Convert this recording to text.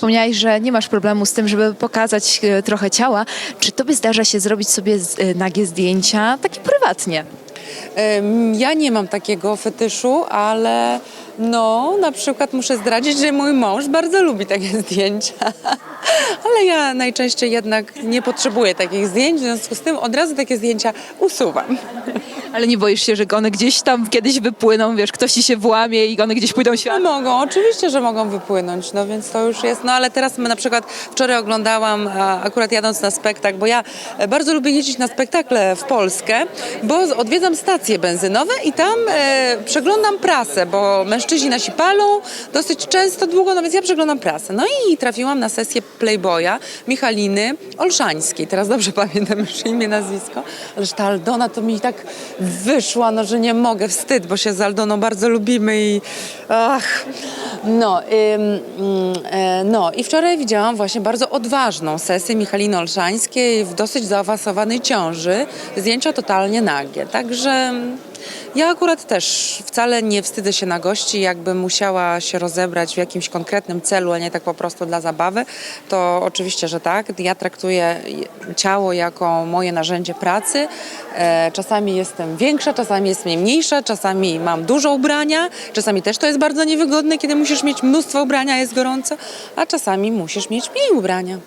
Wspomniałaś, że nie masz problemu z tym, żeby pokazać e, trochę ciała. Czy tobie zdarza się zrobić sobie e, nagie zdjęcia, takie prywatnie? Ja nie mam takiego fetyszu, ale no, na przykład muszę zdradzić, że mój mąż bardzo lubi takie zdjęcia. Ale ja najczęściej jednak nie potrzebuję takich zdjęć, w związku z tym od razu takie zdjęcia usuwam. Ale nie boisz się, że one gdzieś tam kiedyś wypłyną, wiesz, ktoś ci się włamie i one gdzieś pójdą No świat? mogą, oczywiście, że mogą wypłynąć, no więc to już jest, no ale teraz my na przykład wczoraj oglądałam, akurat jadąc na spektakl, bo ja e, bardzo lubię jeździć na spektakle w Polskę, bo odwiedzam stacje benzynowe i tam e, przeglądam prasę, bo mężczyźni nasi palą dosyć często, długo, no więc ja przeglądam prasę. No i trafiłam na sesję Playboya Michaliny Olszańskiej, teraz dobrze pamiętam już imię, nazwisko, ależ ta Aldona to mi tak wyszła, no że nie mogę, wstyd, bo się z Aldoną bardzo lubimy i ach, no, ym, e, no i wczoraj widziałam właśnie bardzo odważną sesję Michaliny Olszańskiej w dosyć zaawansowanej ciąży, zdjęcia totalnie nagie, także ja akurat też wcale nie wstydzę się na gości, jakbym musiała się rozebrać w jakimś konkretnym celu, a nie tak po prostu dla zabawy, to oczywiście, że tak. Ja traktuję ciało jako moje narzędzie pracy. E, Czasami jestem większa, czasami jest mnie mniejsza, czasami mam dużo ubrania, czasami też to jest bardzo niewygodne, kiedy musisz mieć mnóstwo ubrania, jest gorąco, a czasami musisz mieć mniej ubrania.